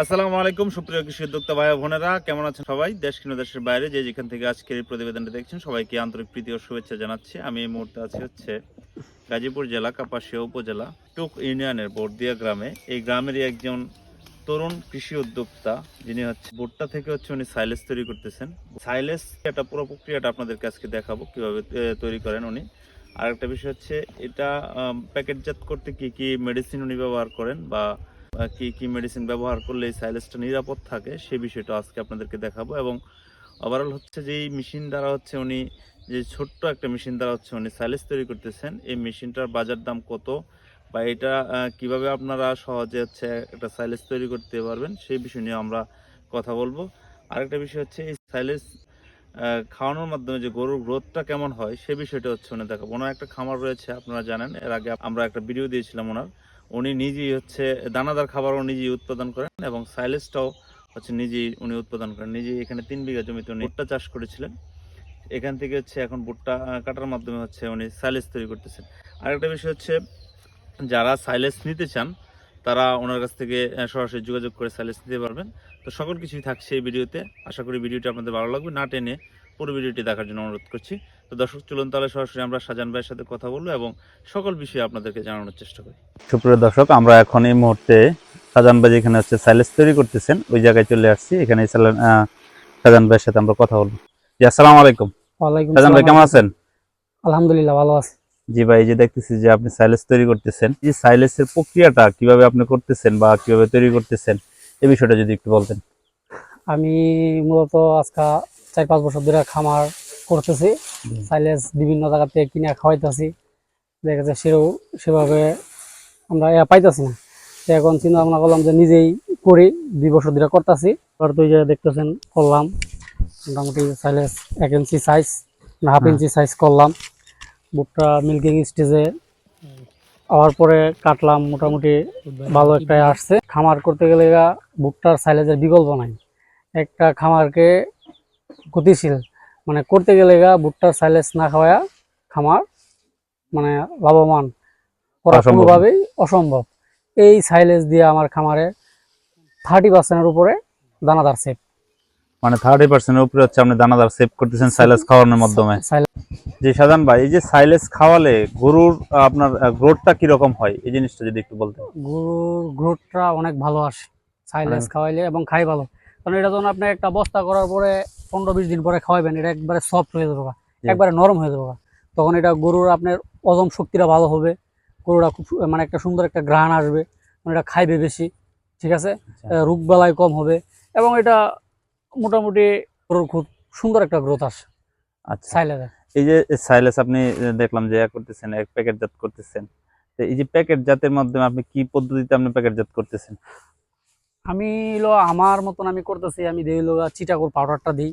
আসসালামু আলাইকুম, সুপ্রিয় কৃষি উদ্যোক্তা ভাই বোনেরা, কেমন আছেন সবাই? দেশ কিনো দেশের বাইরে যে যেখান থেকে আজকের এই প্রতিবেদনটা দেখছেন, সবাইকে আন্তরিক প্রীতি ও শুভেচ্ছা জানাচ্ছি। আমি এই মুহূর্তে আছি হচ্ছে গাজীপুর জেলা, কাপাসিয়া উপজেলা, টুক ইউনিয়নের বর্দিয়া গ্রামে। এই গ্রামেরই একজন তরুণ কৃষি উদ্যোক্তা, যিনি হচ্ছে ভুট্টা থেকে হচ্ছে উনি সাইলেস তৈরি করতেছেন। সাইলেস একটা পুরো প্রক্রিয়াটা আপনাদেরকে আজকে দেখাবো, কীভাবে তৈরি করেন উনি। আর একটা বিষয় হচ্ছে, এটা প্যাকেটজাত করতে কি কি মেডিসিন উনি ব্যবহার করেন বা কি কি মেডিসিন ব্যবহার করলে এই সাইলেসটা নিরাপদ থাকে সেই বিষয়টা আজকে আপনাদেরকে দেখাবো। এবং ওভারঅল হচ্ছে যে এই মেশিন দ্বারা হচ্ছে উনি, যে ছোট্ট একটা মেশিন দ্বারা হচ্ছে উনি সাইলেস তৈরি করতেছেন, এই মেশিনটার বাজার দাম কত বা এটা কীভাবে আপনারা সহজে হচ্ছে একটা সাইলেস তৈরি করতে পারবেন, সেই বিষয় নিয়ে আমরা কথা বলব। আরেকটা বিষয় হচ্ছে এই সাইলেস খাওয়ানোর মাধ্যমে যে গরুর গ্রোথটা কেমন হয়, সে বিষয়টা হচ্ছে উনি দেখাবো। ওনার একটা খামার রয়েছে, আপনারা জানেন। এর আগে আমরা একটা ভিডিও দিয়েছিলাম ওনার। উনি নিজেই হচ্ছে, দানাদার খাবারও নিজেই উৎপাদন করেন এবং সাইলেসটাও হচ্ছে নিজেই উনি উৎপাদন করেন। নিজেই এখানে তিন বিঘা জমিতে উনি ভুট্টা চাষ করেছিলেন। এখান থেকে হচ্ছে এখন ভুট্টা কাটার মাধ্যমে হচ্ছে উনি সাইলেস তৈরি করতেছেন। আরেকটা বিষয় হচ্ছে, যারা সাইলেস নিতে চান, তারা ওনার কাছ থেকে সরাসরি যোগাযোগ করে সাইলেস নিতে পারবেন। তো সকল কিছুই থাকছে এই ভিডিওতে। আশা করি ভিডিওটি আপনাদের ভালো লাগবে। না টেনে পুরো ভিডিওটি দেখার জন্য অনুরোধ করছি। তো দর্শক চলুন তাহলে সরাসরি আমরা সাজান ভাইয়ের সাথে কথা বলব এবং সকল বিষয়ে আপনাদেরকে জানানোর চেষ্টা করি। সুপ্রিয় দর্শক আমরা এখন এই মুহূর্তে সাজান ভাই যেখানে হচ্ছে সাইলেস তৈরি করতেছেন ওই জায়গায় চলে আসছি। এখানে সাজান ভাইয়ের সাথে আমরা কথা বলব। জি আসসালামু আলাইকুম। ওয়ালাইকুম সাজান ভাই কেমন আছেন? আলহামদুলিল্লাহ ভালো আছি। জি ভাই যে দেখতেছি যে আপনি সাইলেস তৈরি করতেছেন এই সাইলেসের প্রক্রিয়াটা কীভাবে আপনি করতেছেন বা কীভাবে তৈরি করতেছেন এই বিষয়টা যদি একটু বলতেন। আমি মূলত আজকা চার পাঁচ বছর ধরে খামার করতেছি। সাইলেজ বিভিন্ন জায়গা থেকে কিনে খাওয়াইতেছি। দেখা যাচ্ছে সেও সেভাবে আমরা এ পাইতেছি না। এখন চিন্তা ভাবনা করলাম যে নিজেই করি দুই বছর ধরে করতেছি। যে দেখতেছেন করলাম। মোটামুটি সাইলেজ এক ইঞ্চি সাইজ হাফ হ্যাঁ। ইঞ্চি সাইজ করলাম। বুটটা মিল্কিং স্টেজে হওয়ার পরে কাটলাম মোটামুটি ভালো একটা আসছে। খামার করতে গেলে গা ভুট্টার সাইলেজের বিকল্প নাই। একটা খামারকে গতিশীল মানে করতে গেলে গা ভুট্টার সাইলেজ না খাওয়া খামার মানে লাভবান করা। কোনোভাবেই অসম্ভব। এই সাইলেজ দিয়ে আমার খামারে থার্টি পার্সেন্টের উপরে দানাদার সেভ মানে থার্টি পার্সেন্টের উপরে হচ্ছে আপনি দানাদার সেভ করতেছেন সাইলেস খাওয়ানোর মাধ্যমে। জি সাধারণ ভাই এই যে সাইলেস খাওয়ালে গরুর আপনার গ্রোথটা কীরকম হয়? এই জিনিসটা যদি একটু বলতেন। গরুর গ্রোথটা অনেক ভালো আসে। সাইলেজ মানে- খাওয়াইলে এবং খাই ভালো। কারণ এটা যখন আপনি একটা বস্তা করার পরে পনেরো বিশ দিন পরে খাওয়াবেন এটা একবারে সফট হয়ে যাবে একবারে নরম হয়ে যাবে তখন এটা গরুর আপনার হজম শক্তিটা ভালো হবে। গরুরা খুব মানে একটা সুন্দর একটা ঘ্রাণ আসবে। মানে এটা খাইবে বেশি ঠিক আছে? আচ্ছা। রোগ বেলায় কম হবে এবং এটা মোটামুটি গরুর খুব সুন্দর একটা গ্রোথ আসে। আচ্ছা। এই যে সাইলেস আপনি দেখলাম যে করতেছেন এক প্যাকেট জাত করতেছেন এই যে প্যাকেট জাতের মাধ্যমে আপনি কি পদ্ধতিতে আপনি প্যাকেট জাত করতেছেন? আমি হলো আমার মতন আমি করতেছি আমি দিই হলো চিটাগুর পাউডারটা দিই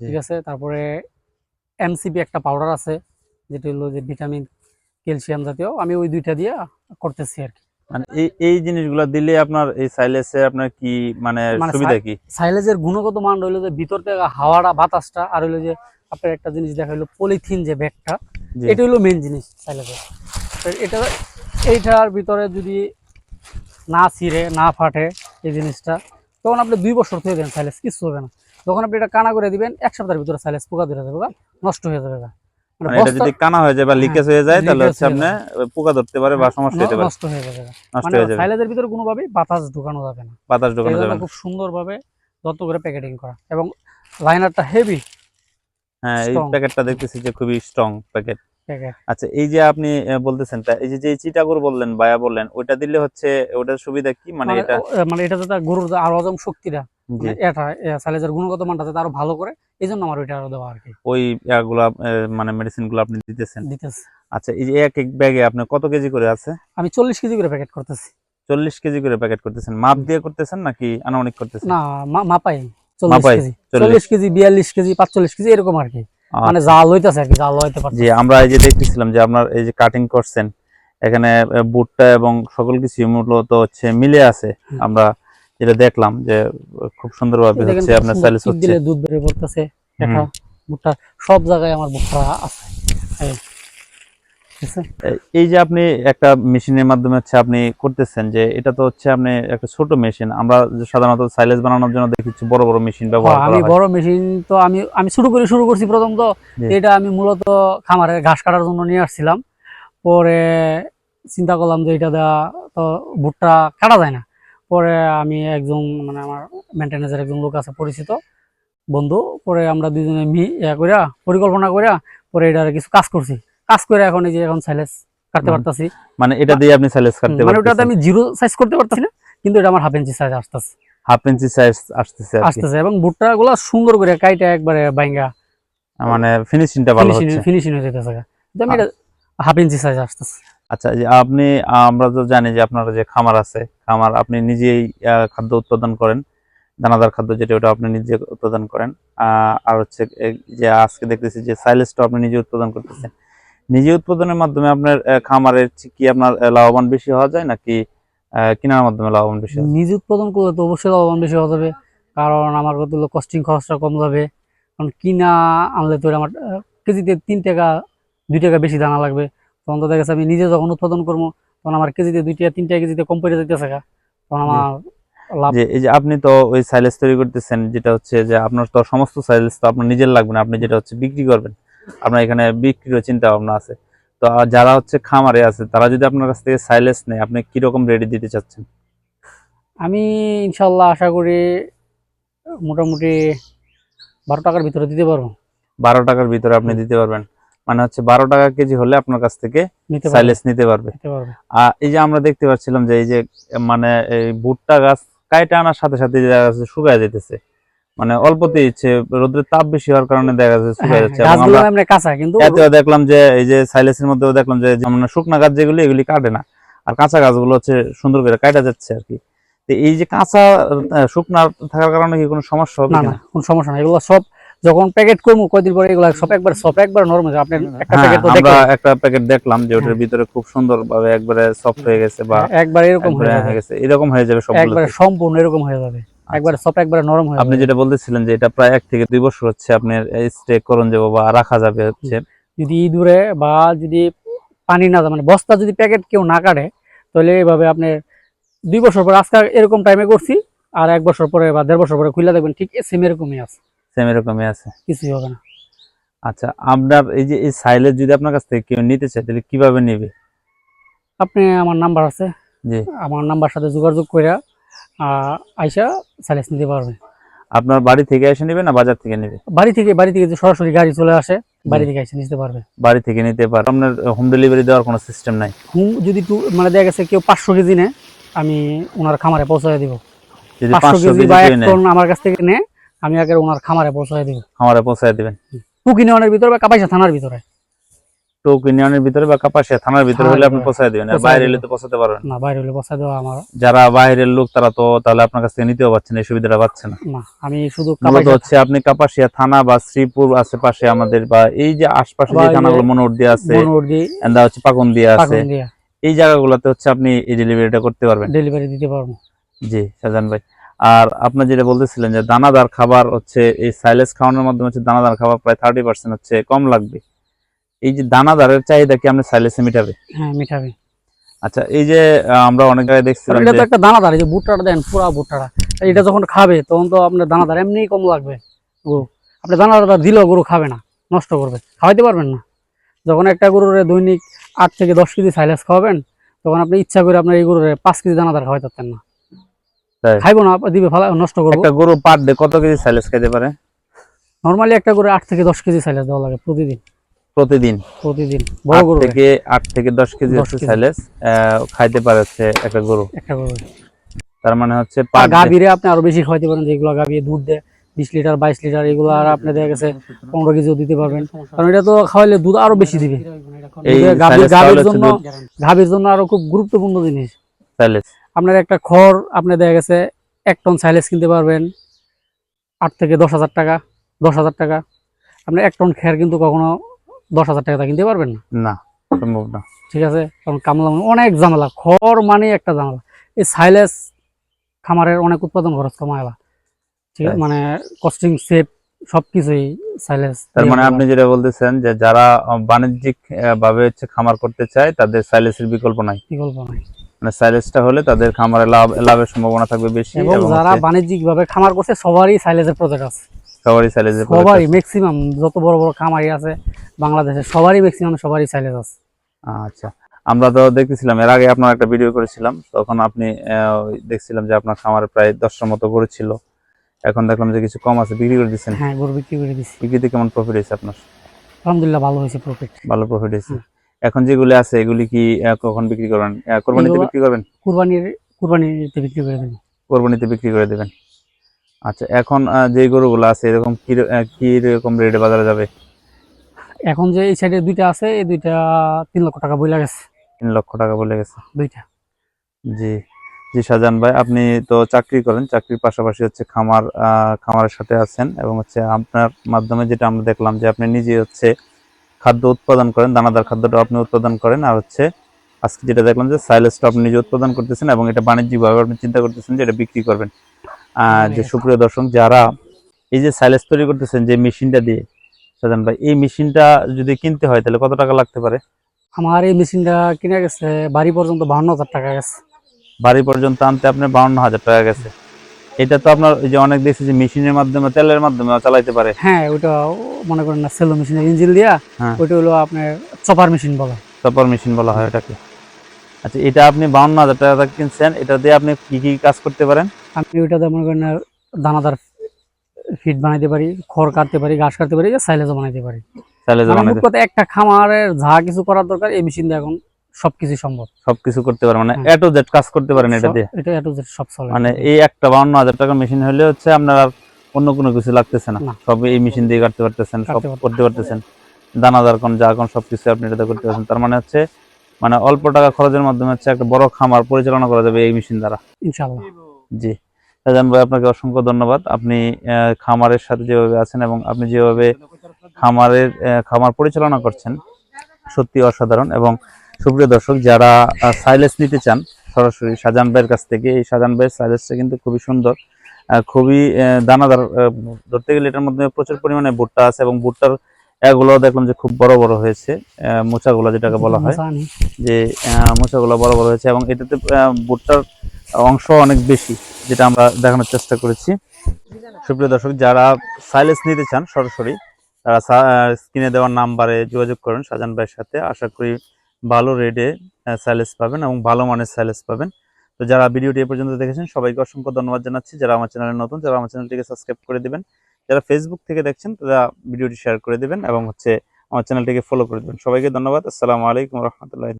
ঠিক আছে? তারপরে এমসিপি একটা পাউডার আছে যেটা হলো যে ভিটামিন ক্যালসিয়াম জাতীয় আমি ওই দুইটা দিয়ে করতেছি আর কি। মানে এই এই জিনিসগুলো দিলে আপনার এই সাইলেসে আপনার কি মানে মানে সুবিধা কি? সাইলেজের গুণগত মান হইল যে ভিতর থেকে হাওয়াটা বাতাসটা আর হইল যে আপনার একটা জিনিস দেখা হলো পলিথিন যে ব্যাগটা এটা হলো মেন জিনিস সাইলেজের এটা এইটার ভিতরে যদি না ছিঁড়ে না ফাটে এই জিনিসটা তখন আপনি দুই বছর থেকে দেন সাইলেজ কিছু হবে না। যখন আপনি এটা কানা করে দিবেন এক সপ্তাহের ভিতরে সাইলেস পোকা ধরে যাবে নষ্ট হয়ে যাবে। মানে মানে এটা যদি কানা হয়ে যায় বা লিকেজ হয়ে যায় তাহলে হচ্ছে আপনি পোকা ধরতে পারে বা সমস্যা হতে পারে। নষ্ট হয়ে যাবে। নষ্ট মানে হয়ে যাবে। সাইলেজের ভিতরে বাতাস ঢুকানো যাবে না। বাতাস ঢোকানো যাবে না। খুব সুন্দরভাবে যত্ন করে প্যাকেটিং করা। এবং লাইনারটা হেভি হ্যাঁ এই প্যাকেটটা দেখতেছি যে খুবই স্ট্রং প্যাকেট আচ্ছা এই যে আপনি বলতেছেন তা এই যে যে চিটাগুর বললেন বায়া বললেন ওইটা দিলে হচ্ছে ওটার সুবিধা কি? মানে মানে এটা মানে এটা যাতে গরুর আর হজম শক্তিটা জি। মানে এটা সাইলেজের গুণগত মানটা যাতে আরও ভালো করে এই জন্য আমার ওইটা আরও দেওয়া আর কি। ওই ইয়াগুলা মানে মেডিসিনগুলো আপনি দিতেছেন? দিতেছে। আচ্ছা এই যে এক এক ব্যাগে আপনি কত কেজি করে আছে? আমি চল্লিশ কেজি করে প্যাকেট করতেছি। চল্লিশ কেজি করে প্যাকেট করতেছেন। মাপ দিয়ে করতেছেন নাকি আনুমানিক করতেছেন? না মাপাই চল্লিশ কেজি। চল্লিশ কেজি বিয়াল্লিশ কেজি পাঁচচল্লিশ কেজি এরকম আর কি। মানে আচ্ছা। জাল হইতাছে আর কি জাল হইতে পারছে জি আমরা এই যে দেখতেছিলাম যে আপনার এই যে কাটিং করছেন এখানে বুটটা এবং সকল কিছু মূলত হচ্ছে মিলে আছে। আমরা যেটা দেখলাম যে খুব সুন্দরভাবে হচ্ছে আপনার সুন্দর হচ্ছে। দুধ বেরিয়ে পড়তেছে বুটটা সব জায়গায় আমার বুটটা আছে। এই। যে আপনি একটা মেশিনের মাধ্যমে হচ্ছে আপনি করতেছেন যে এটা তো হচ্ছে আপনি একটা ছোট মেশিন আমরা সাধারণত সাইলেজ বানানোর জন্য দেখেছি বড় বড় মেশিন ব্যবহার হ্যাঁ, করা আমি বড় মেশিন তো আমি আমি শুরু করে শুরু করছি প্রথম তো। এটা আমি মূলত খামারে ঘাস কাটার জন্য নিয়ে আসছিলাম। পরে চিন্তা করলাম যে এটা দেওয়া তো ভুট্টা কাটা যায় না। পরে আমি একজন মানে আমার মেনটেন্যান্সের একজন লোক আছে পরিচিত বন্ধু পরে আমরা দুজনে মি ইয়া কইরা পরিকল্পনা কইরা পরে এটা কিছু কাজ করছি। কাজ করে এখন এই যে এখন সাইলেস কাটতে পারতাছি। মানে এটা দিয়ে আপনি সাইলেস কাটতে মানে ওটাতে আমি জিরো সাইজ করতে পারতাছি না কিন্তু এটা আমার হাফ ইঞ্চি সাইজ আসতেছে। হাফ ইঞ্চি সাইজ আসতেছে আসতেছে এবং ভুট্টা গুলা সুন্দর করে কাইটা একবারে বাইঙ্গা মানে ফিনিশিংটা ভালো ফিনিশিং হচ্ছে। ফিনিশিং হয়ে যেতেছে আমি এটা হাফ ইঞ্চি সাইজ আসতেছে। আচ্ছা যে আপনি আমরা তো জানি যে আপনার যে খামার আছে খামার আপনি নিজেই খাদ্য উৎপাদন করেন দানাদার খাদ্য যেটা ওটা আপনি নিজে উৎপাদন করেন। আর হচ্ছে যে আজকে দেখতেছি যে সাইলেসটা আপনি নিজে উৎপাদন করতেছেন। নিজে উৎপাদনের মাধ্যমে আপনার খামারের কি আপনার লাভবান বেশি হওয়া যায় নাকি কেনার মাধ্যমে লাভবান বেশি নিজে উৎপাদন করলে তো অবশ্যই লাভবান বেশি হওয়া যাবে। কারণ আমার কত কস্টিং খরচটা কম যাবে। কারণ কিনা আনলে তো আমার কেজিতে তিন টাকা দুই টাকা বেশি দানা লাগবে। তখন তো দেখা আমি নিজে যখন উৎপাদন করব তখন আমার কেজিতে দুই টাকা তিন টাকা কেজিতে কম পড়ে যেতেছে। তখন আমার যে এই যে আপনি তো ওই সাইলেস তৈরি করতেছেন যেটা হচ্ছে যে আপনার তো সমস্ত সাইলেস তো আপনার নিজের লাগবে না আপনি যেটা হচ্ছে বিক্রি করবেন। আপনার এখানে বিক্রির চিন্তা ভাবনা আছে। তো যারা হচ্ছে খামারে আছে তারা যদি আপনার কাছ থেকে সাইলেস নেয় আপনি কীরকম রেডি দিতে চাচ্ছেন? আমি ইনশাল্লাহ আশা করি মোটামুটি বারো টাকার ভিতরে দিতে পারব। বারো টাকার ভিতরে আপনি দিতে পারবেন। মানে হচ্ছে বারো টাকা কেজি হলে আপনার কাছ থেকে সাইলেস নিতে পারবে। আর এই যে আমরা দেখতে পাচ্ছিলাম যে এই যে মানে এই ভুট্টা গাছ কাইটে আনার সাথে সাথে শুকায় যেতেছে মানে অল্পতেই ইচ্ছে রোদ্রের তাপ বেশি হওয়ার কারণে দেখা যাচ্ছে শুকায় হ্যাঁ, যাচ্ছে। আমরা কাঁচা কিন্তু এতেও দেখলাম যে এই যে সাইলেসের মধ্যেও দেখলাম যে যেমন শুকনা গাছ যেগুলি এগুলি কাটে না। আর কাঁচা গাছগুলো হচ্ছে সুন্দর করে কাটা যাচ্ছে আর কি। তো এই যে কাঁচা শুকনা থাকার কারণে কি কোনো সমস্যা হবে না কোনো সমস্যা নাই। এগুলো সব যখন প্যাকেট করব কয়দিন পরে এগুলো সব একবার সব একবার নরম হয়ে আপনি একটা হ্যাঁ, প্যাকেট তো আমরা একটা প্যাকেট দেখলাম যে ওটার হ্যাঁ। ভিতরে খুব সুন্দর ভাবে একবারে সফট হয়ে গেছে বা একবার এরকম হয়ে হয়ে গেছে। এরকম হয়ে যাবে সবগুলো একবারে সম্পূর্ণ এরকম হয়ে যাবে। একবারে সব একবারে নরম হয়ে আপনি যেটা বলতেছিলেন যে এটা প্রায় এক থেকে দুই বছর হচ্ছে আপনার স্টে করণ যাব বা রাখা যাবে হচ্ছে। যদি ইঁদুরে বা যদি পানি না মানে বস্তা যদি প্যাকেট কেউ না কাটে তাহলে এইভাবে আপনি দুই বছর পরে আজকে এরকম টাইমে করছি আর এক বছর পরে বা দেড় বছর পরে খুলে দেখবেন ঠিক সেম এরকমই আছে। সেম এরকমই আছে। কিছুই হবে না। আচ্ছা আপনার এই যে এই সাইলেজ যদি আপনার কাছ থেকে কেউ নিতে চায় তাহলে কীভাবে নেবে? আপনি আমার নাম্বার আছে। জি। আমার নাম্বার সাথে যোগাযোগ করে আইসা সাইলেন্স নিতে পারবে। আপনার বাড়ি থেকে এসে নেবে না বাজার থেকে নেবে? বাড়ি থেকে বাড়ি থেকে যে সরাসরি গাড়ি চলে আসে বাড়ি থেকে এসে নিতে পারবে। বাড়ি থেকে নিতে পারে আপনার হোম ডেলিভারি দেওয়ার কোনো সিস্টেম নাই? হুম যদি মানে দেখা গেছে কেউ পাঁচশো কেজি নেয় আমি ওনার খামারে পৌঁছায় দিব। যদি পাঁচশো কেজি কেজি বা এক টন আমার কাছ থেকে নেয় আমি আগে ওনার খামারে পৌঁছায় দিব। খামারে পৌঁছায় দিবেন। পুকিনিয়নের ভিতরে বা কাপাইসা থানার ভিতরে। টোক ইউনিয়নের ভিতরে বা কাপাসিয়া থানার ভিতরে হলে আপনি পৌঁছায় দিবেন আর বাইরে। এলে তো পৌঁছাতে পারবেন না। বাইরে হলে দেওয়া আমার। যারা বাইরের লোক তারা তো তাহলে আপনার কাছ থেকে নিতেও পারছেন এই সুবিধাটা পাচ্ছে না। না আমি শুধু কাপাইসা হচ্ছে আপনি কাপাসিয়া থানা বা শ্রীপুর আশেপাশে আমাদের বা এই যে আশপাশে যে থানাগুলো আছে এন্দা হচ্ছে আছে এই জায়গাগুলোতে হচ্ছে আপনি এই ডেলিভারিটা করতে পারবেন। ডেলিভারি দিতে পারব। জি শাহজাহান ভাই। আর আপনি যেটা বলতেছিলেন যে দানাদার খাবার হচ্ছে এই সাইলেস খাওয়ানোর মাধ্যমে হচ্ছে দানাদার খাবার প্রায় থার্টি পার্সেন্ট হচ্ছে কম লাগবে। এই যে দানাদারের চাহিদা কি আপনি সাইলেসে মিটাবে? হ্যাঁ মিঠাবে আচ্ছা এই যে আমরা অনেক জায়গায় দেখছিলাম এটা তো একটা দানাদার এই যে ভুট্টাটা দেন পুরা ভুট্টাটা। এটা যখন খাবে তখন তো আপনার দানাদার এমনিই কম লাগবে। গরু আপনি দানাদারটা দিলেও গরু খাবে না নষ্ট করবে। খাওয়াইতে পারবেন না। যখন একটা গরুর দৈনিক আট থেকে দশ কেজি সাইলেস খাওয়াবেন তখন আপনি ইচ্ছা করে আপনার এই গরুর পাঁচ কেজি দানাদার খাওয়াইতে পারতেন না। খাইবো না দিবে ফালা নষ্ট করব। একটা গরু পার ডে কত কেজি সাইলেস খাইতে পারে? নর্মালি একটা গরু আট থেকে দশ কেজি সাইলেস দেওয়া লাগে প্রতিদিন। প্রতিদিন? প্রতিদিন। বড় গরু থেকে আট থেকে দশ কেজি 10 হচ্ছে কেজি। সাইলেস খাইতে পারে হচ্ছে একটা গরু। একটা গরু। তার মানে হচ্ছে পার গাভীরে আপনি আরও বেশি খাওয়াইতে পারেন যেগুলো গাভী দুধ দেয় বিশ লিটার বাইশ লিটার এগুলো আর আপনি দেখা গেছে পনেরো কেজিও দিতে পারবেন। কারণ এটা তো খাওয়াইলে দুধ আরও বেশি দিবে। এই গাভীর খাওয়ালে জন্য গাভীর জন্য আরও খুব গুরুত্বপূর্ণ জিনিস। সাইলেস আপনার একটা খড় আপনি দেখা গেছে এক টন সাইলেজ কিনতে পারবেন আট থেকে দশ হাজার টাকা দশ হাজার টাকা। আপনি এক টন খের কিন্তু কখনো দশ হাজার টাকা কিনতে পারবেন না? না সম্ভব না। ঠিক আছে? কারণ কামলা মানে অনেক ঝামেলা খড় মানে একটা ঝামেলা। এই সাইলেস খামারের অনেক উৎপাদন খরচ কমায়লা। ঠিক আছে? মানে কস্টিং সেভ সবকিছুই তার মানে আপনি যেটা বলতেছেন যে যারা বাণিজ্যিক ভাবে হচ্ছে খামার করতে চায় তাদের সাইলেসের বিকল্প নাই। বিকল্প নাই। মানে সাইলেসটা হলে তাদের খামারে লাভ লাভের সম্ভাবনা থাকবে বেশি এবং যারা বাণিজ্যিক ভাবে খামার করছে সবারই সাইলেজের প্রজেক্ট আছে। সবারই সাইলেসের সবারই ম্যাক্সিমাম যত বড় বড় খামারি আছে বাংলাদেশে সবারই ম্যাক্সিমাম সবারই সাইলেজ আছে। আচ্ছা আমরা তো দেখতেছিলাম এর আগে আপনার একটা ভিডিও করেছিলাম তখন আপনি দেখছিলাম যে আপনার খামারে প্রায় দশটার মতো গরু ছিল। এখন দেখলাম যে কিছু কম আছে বিক্রি করে দিচ্ছেন। হ্যাঁ গরু বিক্রি করে দিছি বিক্রিতে কেমন প্রফিট হয়েছে আপনার? আলহামদুলিল্লাহ ভালো হয়েছে প্রফিট ভালো প্রফিট হয়েছে। এখন যেগুলি আছে এগুলি কি কখন বিক্রি করবেন? কোরবানিতে বিক্রি করবেন? কুরবানির কুরবানিতে বিক্রি করে দেবো। কোরবানিতে বিক্রি করে দেবেন। আচ্ছা এখন যে গরুগুলো আছে এরকম কি কি রকম রেটে বাজারে যাবে? এখন যে এই সাইডে দুইটা আছে এই দুইটা তিন লক্ষ টাকা বইলা গেছে। তিন লক্ষ টাকা বলে গেছে। দুইটা। জি জি শাহজাহান ভাই আপনি তো চাকরি করেন চাকরির পাশাপাশি হচ্ছে খামার খামারের সাথে আছেন এবং হচ্ছে আপনার মাধ্যমে যেটা আমরা দেখলাম যে আপনি নিজে হচ্ছে খাদ্য উৎপাদন করেন দানাদার খাদ্যটা আপনি উৎপাদন করেন আর হচ্ছে আজকে যেটা দেখলাম যে সাইলেসটা আপনি নিজে উৎপাদন করতেছেন এবং এটা বাণিজ্যিকভাবে আপনি চিন্তা করতেছেন যে এটা বিক্রি করবেন। আহ, যে সুপ্রিয় দর্শক যারা এই যে সাইলেস তৈরি করতেছেন যে মেশিনটা দিয়ে শাহজাহান ভাই এই মেশিনটা যদি কিনতে হয় তাহলে কত টাকা লাগতে পারে? আমার এই মেশিনটা কিনে গেছে বাড়ি পর্যন্ত বাহান্ন হাজার টাকা গেছে। বাড়ি পর্যন্ত আনতে আপনার বাউন্ন হাজার টাকা গেছে। এটা তো আপনার যে অনেক দেখছি যে মেশিনের মাধ্যমে তেলের মাধ্যমে চালাইতে পারে। হ্যাঁ ওইটা মনে করেন না সেলো মেশিনের ইঞ্জিন দিয়া হ্যাঁ। ওইটা হলো আপনার চপার মেশিন বলা। চপার মেশিন বলা হয় এটাকে আচ্ছা এটা আপনি বাউন্ন হাজার টাকা কিনছেন এটা দিয়ে আপনি কি কি কাজ করতে পারেন? আমি ওইটাতে মনে করেন দানাদার ফিট বানাইতে পারি খড় কাটতে পারি ঘাস কাটতে পারি সাইলেজও বানাইতে পারি। মানে কথা একটা খামারের যা কিছু করার দরকার এই মেশিন দিয়ে এখন সবকিছু সম্ভব। সবকিছু করতে পারেন মানে হ্যাঁ। এ টু জেড কাজ করতে পারেন এটা দিয়ে? এটা এত সব চলে। মানে এই একটা বাউন্ন হাজার টাকা মেশিন হলে হচ্ছে আপনার আর অন্য কোনো কিছু লাগতেছে না। সব এই মেশিন দিয়ে কাটতে পারতেছেন সব। করতে পারতেছেন। দানাদার কোন যা কোন সবকিছু আপনি এটাতে করতে পারছেন। তার মানে হচ্ছে মানে অল্প টাকা খরচের মাধ্যমে হচ্ছে একটা বড় খামার পরিচালনা করা যাবে এই মেশিন দ্বারা। ইনশাল্লাহ জি। শাহজাহান ভাই আপনাকে অসংখ্য ধন্যবাদ। আপনি খামারের সাথে যেভাবে আছেন এবং আপনি যেভাবে খামারের খামার পরিচালনা করছেন, সত্যি অসাধারণ এবং সুপ্রিয় দর্শক, যারা সাইলেস নিতে চান, সরাসরি শাহজাহান ভাইয়ের কাছ থেকে, এই শাহজাহান ভাইয়ের সাইলেসটা কিন্তু খুবই সুন্দর খুবই দানাদার ধরতে গেলে এটার মধ্যে প্রচুর পরিমাণে ভুট্টা আছে এবং ভুট্টার এগুলো দেখলাম যে খুব বড় বড় হয়েছে মোচাগুলো যেটাকে বলা হয়। যে মোচাগুলো বড় বড় হয়েছে এবং এটাতে ভুট্টার অংশ অনেক বেশি যেটা আমরা দেখানোর চেষ্টা করেছি। সুপ্রিয় দর্শক যারা সাইলেস নিতে চান সরাসরি তারা স্ক্রিনে দেওয়ার নাম্বারে যোগাযোগ করেন শাহজাহান ভাইয়ের সাথে। আশা করি ভালো রেটে সাইলেস পাবেন এবং ভালো মানের সাইলেস পাবেন। তো যারা ভিডিওটি এ পর্যন্ত দেখেছেন সবাইকে অসংখ্য ধন্যবাদ জানাচ্ছি। যারা আমার চ্যানেলে নতুন যারা আমার চ্যানেলটিকে সাবস্ক্রাইব করে দিবেন যারা ফেসবুক থেকে দেখছেন, তারা ভিডিওটি শেয়ার করে দেবেন এবং হচ্ছে আমার চ্যানেলটিকে ফলো করে দেবেন। সবাইকে ধন্যবাদ। আসসালামু আলাইকুম রহমতুল্লাহ।